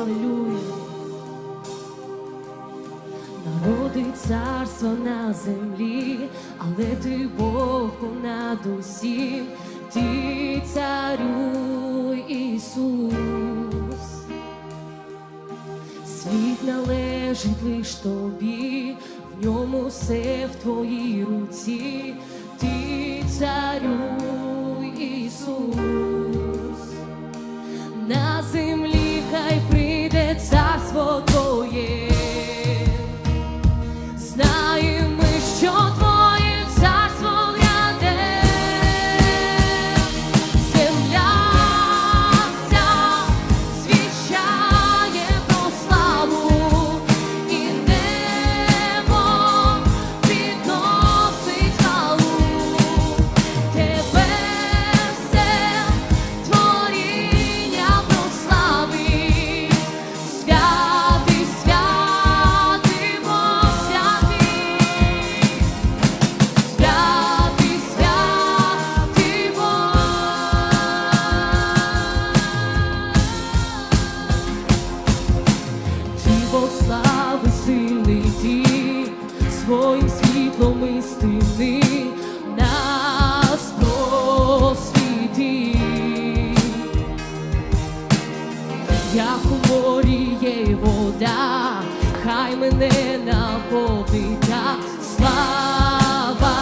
Алілуя. Народи царство на землі, але ти Бог понад усім, ти царюй Ісус. Світ належить лиш тобі, в ньому все в твоїй руці, ти царюй Ісус. На землі Як у морі є вода, хай мене наповнить слава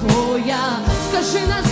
Твоя. Скажи на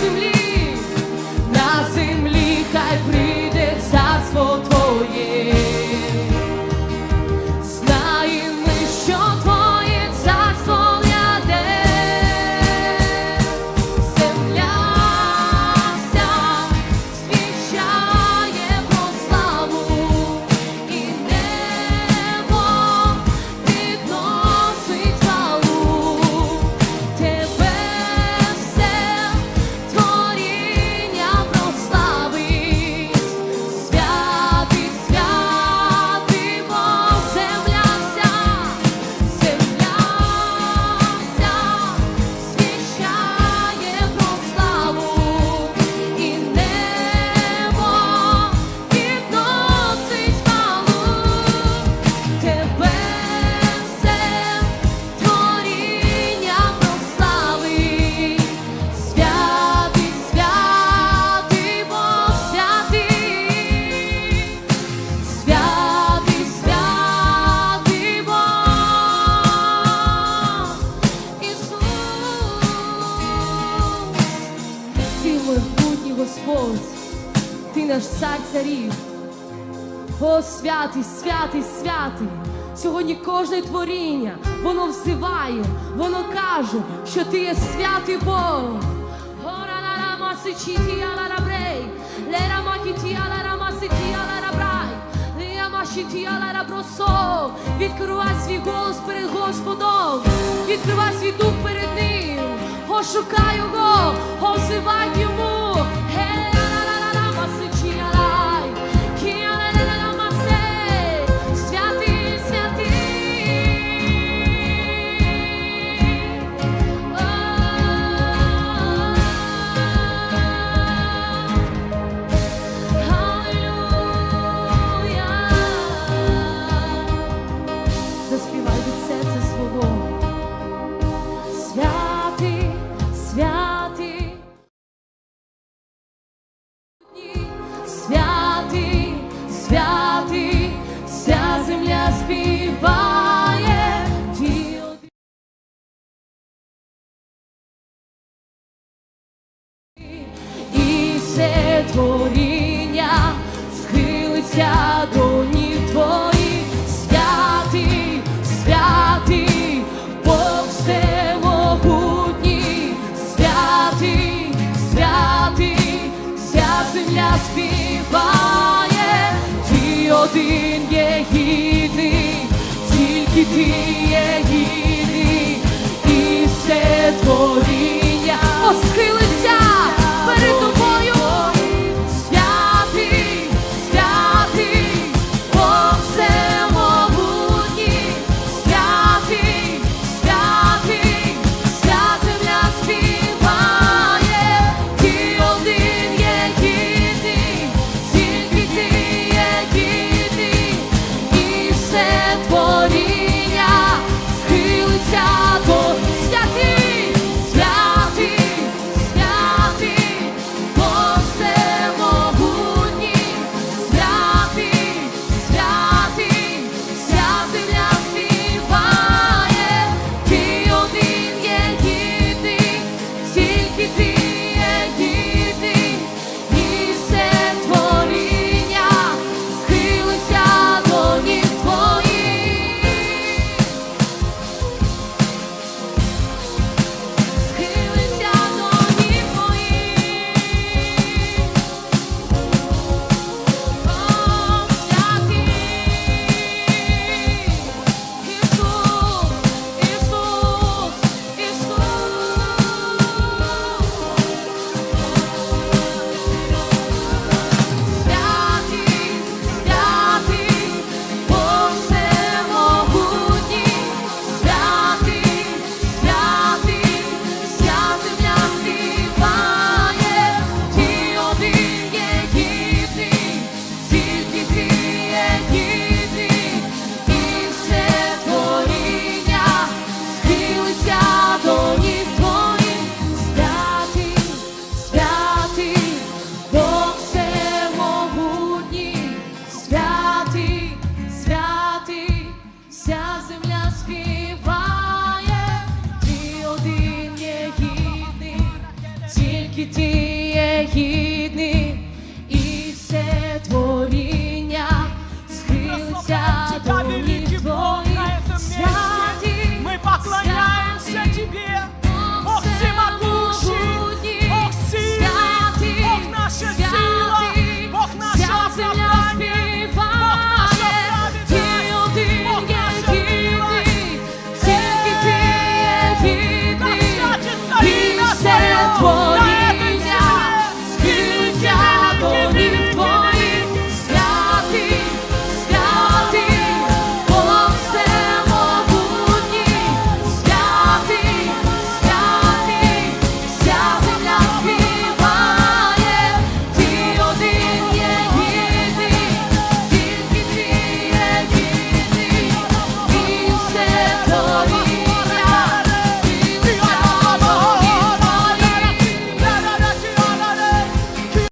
Господь, ти наш цар царів. О, святий, святий, святий. Сьогодні кожне творіння, воно взиває, воно каже, що ти є святий Бог. Відкривай свій голос перед Господом, відкривай свій дух перед Ним. О, шукай його, о, взивай все творіння схилиться до ніг твоїх. Святий, святий, Бог всемогутній, святий, святий, вся земля співає, ти один є гідний, тільки ти